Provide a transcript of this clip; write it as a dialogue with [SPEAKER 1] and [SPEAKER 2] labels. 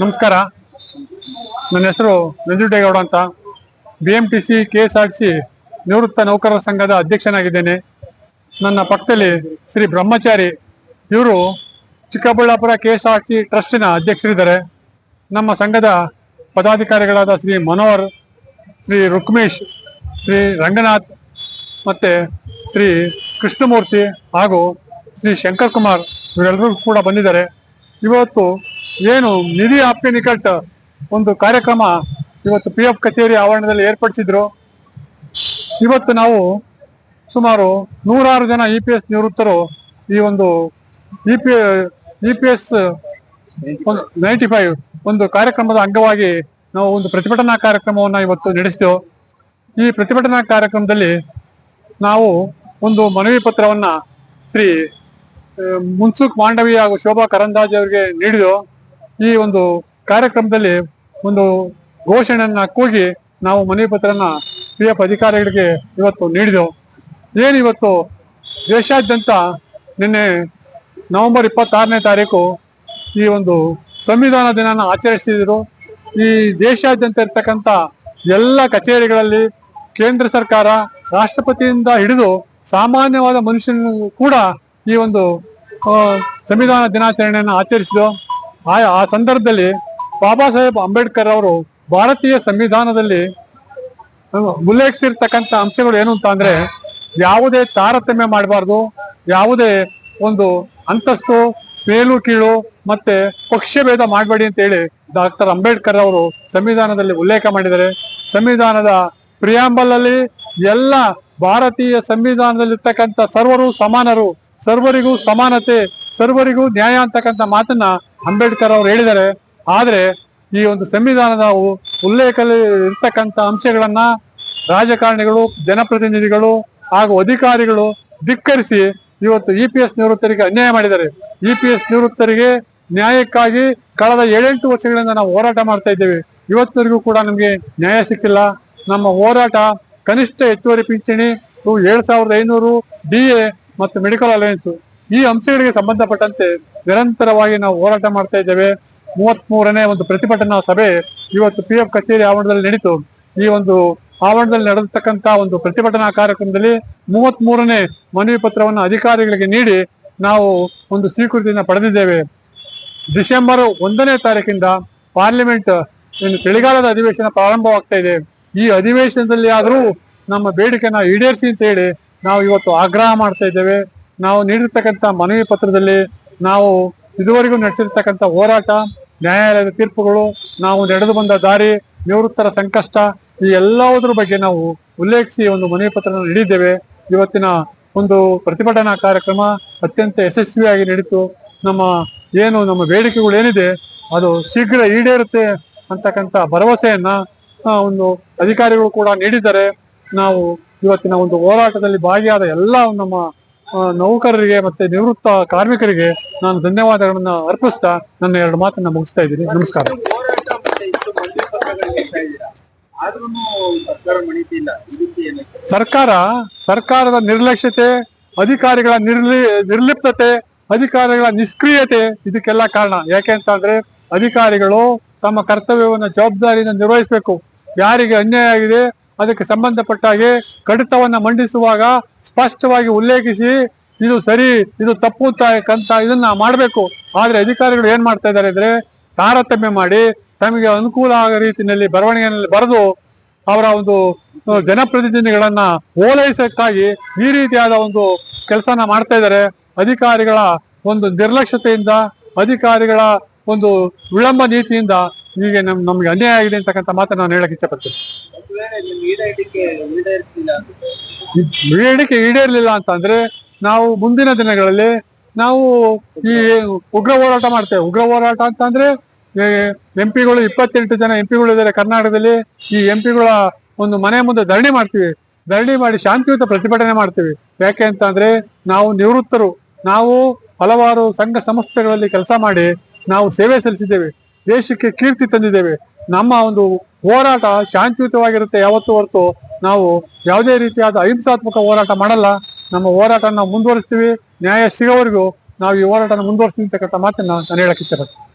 [SPEAKER 1] ನಮಸ್ಕಾರ. ನನ್ನ ಹೆಸರು ನಂಜುಡೇಗೌಡ ಅಂತ. B M T C K S R C ನಿವೃತ್ತ ನೌಕರರ ಸಂಘದ ಅಧ್ಯಕ್ಷನಾಗಿದ್ದೇನೆ. ನನ್ನ ಪಕ್ಕದಲ್ಲಿ ಶ್ರೀ ಬ್ರಹ್ಮಚಾರಿ ಇವರು Chikkaballapura K S R C ಟ್ರಸ್ಟಿನ ಅಧ್ಯಕ್ಷರಿದ್ದಾರೆ. ನಮ್ಮ ಸಂಘದ ಪದಾಧಿಕಾರಿಗಳಾದ ಶ್ರೀ ಮನೋಹರ್, ಶ್ರೀ ರುಕ್ಮೇಶ್, ಶ್ರೀ ರಂಗನಾಥ್ ಮತ್ತು ಶ್ರೀ ಕೃಷ್ಣಮೂರ್ತಿ ಹಾಗೂ ಶ್ರೀ ಶಂಕರ್ ಕುಮಾರ್ ಇವರೆಲ್ಲರೂ ಕೂಡ ಬಂದಿದ್ದಾರೆ. ಇವತ್ತು ಏನು ನಿಧಿ ಆಪ್ಕೆ ನಿಕಟ್ ಒಂದು ಕಾರ್ಯಕ್ರಮ ಇವತ್ತು ಪಿ ಎಫ್ ಕಚೇರಿ ಆವರಣದಲ್ಲಿ ಏರ್ಪಡಿಸಿದ್ರು. ಇವತ್ತು ನಾವು ಸುಮಾರು ನೂರಾರು ಜನ ಇ ಪಿ ಎಸ್ ನಿವೃತ್ತರು ಈ ಒಂದು E P E P S ninety five ಒಂದು ಕಾರ್ಯಕ್ರಮದ ಅಂಗವಾಗಿ ನಾವು ಒಂದು ಪ್ರತಿಭಟನಾ ಕಾರ್ಯಕ್ರಮವನ್ನು ಇವತ್ತು ನಡೆಸಿದೆವು. ಈ ಪ್ರತಿಭಟನಾ ಕಾರ್ಯಕ್ರಮದಲ್ಲಿ ನಾವು ಒಂದು ಮನವಿ ಪತ್ರವನ್ನು ಶ್ರೀ ಮುನ್ಸುಖ್ ಮಾಂಡವಿ ಹಾಗೂ ಶೋಭಾ ಕರಂದಾಜೆ ಅವರಿಗೆ ನೀಡಿದೆವು. ಈ ಒಂದು ಕಾರ್ಯಕ್ರಮದಲ್ಲಿ ಒಂದು ಘೋಷಣೆಯನ್ನ ಕೂಗಿ ನಾವು ಮನವಿ ಪತ್ರನ ಪಿ ಎಫ್ ಅಧಿಕಾರಿಗಳಿಗೆ ಇವತ್ತು ನೀಡಿದೆವು. ಏನಿವತ್ತು ದೇಶಾದ್ಯಂತ ನಿನ್ನೆ ನವೆಂಬರ್ ಇಪ್ಪತ್ತಾರನೇ ತಾರೀಕು ಈ ಒಂದು ಸಂವಿಧಾನ ದಿನನ ಆಚರಿಸಿದ್ರು. ಈ ದೇಶಾದ್ಯಂತ ಇರ್ತಕ್ಕಂಥ ಎಲ್ಲ ಕಚೇರಿಗಳಲ್ಲಿ ಕೇಂದ್ರ ಸರ್ಕಾರ ರಾಷ್ಟ್ರಪತಿಯಿಂದ ಹಿಡಿದು ಸಾಮಾನ್ಯವಾದ ಮನುಷ್ಯನೂ ಕೂಡ ಈ ಒಂದು ಸಂವಿಧಾನ ದಿನಾಚರಣೆಯನ್ನು ಆಚರಿಸಿದ್ರು ಆ ಆ ಸಂದರ್ಭದಲ್ಲಿ ಬಾಬಾ ಸಾಹೇಬ್ ಅಂಬೇಡ್ಕರ್ ಅವರು ಭಾರತೀಯ ಸಂವಿಧಾನದಲ್ಲಿ ಉಲ್ಲೇಖಿಸಿರ್ತಕ್ಕಂಥ ಅಂಶಗಳು ಏನು ಅಂತ ಅಂದ್ರೆ ಯಾವುದೇ ತಾರತಮ್ಯ ಮಾಡಬಾರ್ದು, ಯಾವುದೇ ಒಂದು ಅಂತಸ್ತು, ಮೇಲು ಕೀಳು ಮತ್ತೆ ಪಕ್ಷಭೇದ ಮಾಡಬೇಡಿ ಅಂತ ಹೇಳಿ ಡಾಕ್ಟರ್ ಅಂಬೇಡ್ಕರ್ ಅವರು ಸಂವಿಧಾನದಲ್ಲಿ ಉಲ್ಲೇಖ ಮಾಡಿದ್ದಾರೆ. ಸಂವಿಧಾನದ ಪ್ರಿಯಾಂಬಲ್ ಅಲ್ಲಿ ಎಲ್ಲ ಭಾರತೀಯ ಸಂವಿಧಾನದಲ್ಲಿರ್ತಕ್ಕಂಥ ಸರ್ವರು ಸಮಾನರು ಸರ್ವರಿಗೂ ಸಮಾನತೆ, ಸರ್ವರಿಗೂ ನ್ಯಾಯ ಅಂತಕ್ಕಂಥ ಮಾತನ್ನ ಅಂಬೇಡ್ಕರ್ ಅವರು ಹೇಳಿದ್ದಾರೆ. ಆದರೆ ಈ ಒಂದು ಸಂವಿಧಾನದ ಉಲ್ಲೇಖದಲ್ಲಿ ಇರ್ತಕ್ಕಂಥ ಅಂಶಗಳನ್ನ ರಾಜಕಾರಣಿಗಳು, ಜನಪ್ರತಿನಿಧಿಗಳು ಹಾಗೂ ಅಧಿಕಾರಿಗಳು ಧಿಕ್ಕರಿಸಿ ಇವತ್ತು ಇ ಪಿ ಎಸ್ ನಿವೃತ್ತರಿಗೆ ಅನ್ಯಾಯ ಮಾಡಿದ್ದಾರೆ. ಇ ಪಿ ಎಸ್ ನಿವೃತ್ತರಿಗೆ ನ್ಯಾಯಕ್ಕಾಗಿ ಕಳೆದ ಏಳೆಂಟು ವರ್ಷಗಳಿಂದ ನಾವು ಹೋರಾಟ ಮಾಡ್ತಾ ಇದ್ದೇವೆ. ಇವತ್ತಿನವರೆಗೂ ಕೂಡ ನಮಗೆ ನ್ಯಾಯ ಸಿಕ್ಕಿಲ್ಲ. ನಮ್ಮ ಹೋರಾಟ ಕನಿಷ್ಠ ಹೆಚ್ಚುವರಿ ಪಿಂಚಣಿ, ಏಳು ಸಾವಿರದ ಐನೂರು ಡಿ ಎ ಮತ್ತು ಮೆಡಿಕಲ್ ಅಲಯನ್ಸ್ ಈ ಅಂಶಗಳಿಗೆ ಸಂಬಂಧಪಟ್ಟಂತೆ ನಿರಂತರವಾಗಿ ನಾವು ಹೋರಾಟ ಮಾಡ್ತಾ ಇದ್ದೇವೆ. ಮೂವತ್ತ್ ಮೂರನೇ ಒಂದು ಪ್ರತಿಭಟನಾ ಸಭೆ ಇವತ್ತು ಪಿ ಎಫ್ ಕಚೇರಿ ಆವರಣದಲ್ಲಿ ನಡೀತು. ಈ ಒಂದು ಆವರಣದಲ್ಲಿ ನಡೆದತಕ್ಕಂತ ಒಂದು ಪ್ರತಿಭಟನಾ ಕಾರ್ಯಕ್ರಮದಲ್ಲಿ ಮೂವತ್ತ್ ಮೂರನೇ ಮನವಿ ಪತ್ರವನ್ನು ಅಧಿಕಾರಿಗಳಿಗೆ ನೀಡಿ ನಾವು ಒಂದು ಸ್ವೀಕೃತಿಯನ್ನು ಪಡೆದಿದ್ದೇವೆ. ಡಿಸೆಂಬರ್ ಒಂದನೇ ತಾರೀಕಿಂದ ಪಾರ್ಲಿಮೆಂಟ್ ಇನ್ನು ಚಳಿಗಾಲದ ಅಧಿವೇಶನ ಪ್ರಾರಂಭವಾಗ್ತಾ ಇದೆ. ಈ ಅಧಿವೇಶನದಲ್ಲಿ ಆದರೂ ನಮ್ಮ ಬೇಡಿಕೆನ ಈಡೇರಿಸಿ ಅಂತ ಹೇಳಿ ನಾವು ಇವತ್ತು ಆಗ್ರಹ ಮಾಡ್ತಾ ಇದ್ದೇವೆ. ನಾವು ನೀಡಿರ್ತಕ್ಕಂಥ ಮನವಿ ಪತ್ರದಲ್ಲಿ ನಾವು ಇದುವರೆಗೂ ನಡೆಸಿರ್ತಕ್ಕಂಥ ಹೋರಾಟ, ನ್ಯಾಯಾಲಯದ ತೀರ್ಪುಗಳು, ನಾವು ನಡೆದು ಬಂದ ದಾರಿ, ನಿವೃತ್ತರ ಸಂಕಷ್ಟ, ಈ ಎಲ್ಲವುದ್ರ ಬಗ್ಗೆ ನಾವು ಉಲ್ಲೇಖಿಸಿ ಒಂದು ಮನವಿ ಪತ್ರ ನೀಡಿದ್ದೇವೆ. ಇವತ್ತಿನ ಒಂದು ಪ್ರತಿಭಟನಾ ಕಾರ್ಯಕ್ರಮ ಅತ್ಯಂತ ಯಶಸ್ವಿಯಾಗಿ ನಡೀತು. ನಮ್ಮ ಏನು ನಮ್ಮ ಬೇಡಿಕೆಗಳು ಏನಿದೆ, ಅದು ಶೀಘ್ರ ಈಡೇರುತ್ತೆ ಅಂತಕ್ಕಂಥ ಭರವಸೆಯನ್ನ ಒಂದು ಅಧಿಕಾರಿಗಳು ಕೂಡ ನೀಡಿದ್ದಾರೆ. ನಾವು ಇವತ್ತಿನ ಒಂದು ಹೋರಾಟದಲ್ಲಿ ಭಾಗಿಯಾದ ಎಲ್ಲ ನಮ್ಮ ನೌಕರರಿಗೆ ಮತ್ತೆ ನಿವೃತ್ತ ಕಾರ್ಮಿಕರಿಗೆ ನಾನು ಧನ್ಯವಾದಗಳನ್ನ ಅರ್ಪಿಸ್ತಾ ನನ್ನ ಎರಡು ಮಾತನ್ನ ಮುಗಿಸ್ತಾ ಇದ್ದೀನಿ. ನಮಸ್ಕಾರ.
[SPEAKER 2] ಸರ್ಕಾರ
[SPEAKER 1] ಸರ್ಕಾರದ ನಿರ್ಲಕ್ಷ್ಯತೆ ಅಧಿಕಾರಿಗಳ ನಿರ್ಲಿ ನಿರ್ಲಿಪ್ತತೆ ಅಧಿಕಾರಿಗಳ ನಿಷ್ಕ್ರಿಯತೆ ಇದಕ್ಕೆಲ್ಲ ಕಾರಣ. ಯಾಕೆ ಅಂತ ಅಂದ್ರೆ ಅಧಿಕಾರಿಗಳು ತಮ್ಮ ಕರ್ತವ್ಯವನ್ನು ಜವಾಬ್ದಾರಿಯಿಂದ ನಿರ್ವಹಿಸಬೇಕು. ಯಾರಿಗೆ ಅನ್ಯಾಯ ಆಗಿದೆ ಅದಕ್ಕೆ ಸಂಬಂಧಪಟ್ಟ ಹಾಗೆ ಕಡಿತವನ್ನ ಮಂಡಿಸುವಾಗ ಸ್ಪಷ್ಟವಾಗಿ ಉಲ್ಲೇಖಿಸಿ, ಇದು ಸರಿ, ಇದು ತಪ್ಪು ಅಂತ ಇದನ್ನ ಮಾಡಬೇಕು. ಆದ್ರೆ ಅಧಿಕಾರಿಗಳು ಏನ್ ಮಾಡ್ತಾ ಇದ್ದಾರೆ ಅಂದ್ರೆ ತಾರತಮ್ಯ ಮಾಡಿ ತಮಗೆ ಅನುಕೂಲ ಆಗೋ ರೀತಿಯಲ್ಲಿ ಬರವಣಿಗೆಯಲ್ಲಿ ಬರೆದು ಅವರ ಒಂದು ಜನಪ್ರತಿನಿಧಿಗಳನ್ನ ಓಲೈಸಕ್ಕಾಗಿ ಈ ರೀತಿಯಾದ ಒಂದು ಕೆಲಸನ ಮಾಡ್ತಾ ಇದ್ದಾರೆ. ಅಧಿಕಾರಿಗಳ ಒಂದು ನಿರ್ಲಕ್ಷ್ಯತೆಯಿಂದ, ಅಧಿಕಾರಿಗಳ ಒಂದು ವಿಳಂಬ ನೀತಿಯಿಂದ ಹೀಗೆ ನಮ್, ನಮ್ಗೆ ಅನ್ಯಾಯ ಆಗಿದೆ ಅಂತಕ್ಕಂಥ ಮಾತನ್ನ ನಾನು ಹೇಳಕ್ ಇಷ್ಟಪಡ್ತೀನಿ ಬೇಡಿಕೆ ಈಡೇರ್ಲಿಲ್ಲ ಅಂತಂದ್ರೆ ನಾವು ಮುಂದಿನ ದಿನಗಳಲ್ಲಿ ನಾವು ಈ ಉಗ್ರ ಹೋರಾಟ ಮಾಡ್ತೇವೆ. ಉಗ್ರ ಹೋರಾಟ ಅಂತಂದ್ರೆ ಎಂಪಿಗಳು ಇಪ್ಪತ್ತೆಂಟು ಜನ ಎಂಪಿಗಳು ಇದ್ದಾರೆ ಕರ್ನಾಟಕದಲ್ಲಿ. ಈ ಎಂಪಿಗಳ ಒಂದು ಮನೆ ಮುಂದೆ ಧರಣಿ ಮಾಡ್ತೀವಿ. ಧರಣಿ ಮಾಡಿ ಶಾಂತಿಯುತ ಪ್ರತಿಭಟನೆ ಮಾಡ್ತೀವಿ. ಯಾಕೆ ಅಂತ ಅಂದ್ರೆ, ನಾವು ನಿವೃತ್ತರು. ನಾವು ಹಲವಾರು ಸಂಘ ಸಂಸ್ಥೆಗಳಲ್ಲಿ ಕೆಲಸ ಮಾಡಿ ನಾವು ಸೇವೆ ಸಲ್ಲಿಸಿದ್ದೇವೆ. ದೇಶಕ್ಕೆ ಕೀರ್ತಿ ತಂದಿದ್ದೇವೆ. ನಮ್ಮ ಒಂದು ಹೋರಾಟ ಶಾಂತಿಯುತವಾಗಿರುತ್ತೆ ಯಾವತ್ತು ಹೊರತು. ನಾವು ಯಾವುದೇ ರೀತಿಯಾದ ಅಹಿಂಸಾತ್ಮಕ ಹೋರಾಟ ಮಾಡಲ್ಲ. ನಮ್ಮ ಹೋರಾಟ ನಾವು ಮುಂದುವರಿಸ್ತೀವಿ. ನ್ಯಾಯ ಸಿಗೋವರೆಗೂ ನಾವು ಈ ಹೋರಾಟನ ಮುಂದುವರಿಸ್ತೀವಿ ಅಂತಕ್ಕಂಥ ಮಾತನ್ನ ನಾನು ಹೇಳಕ್ಕೆ ಇಷ್ಟಪಡ್ತೀನಿ.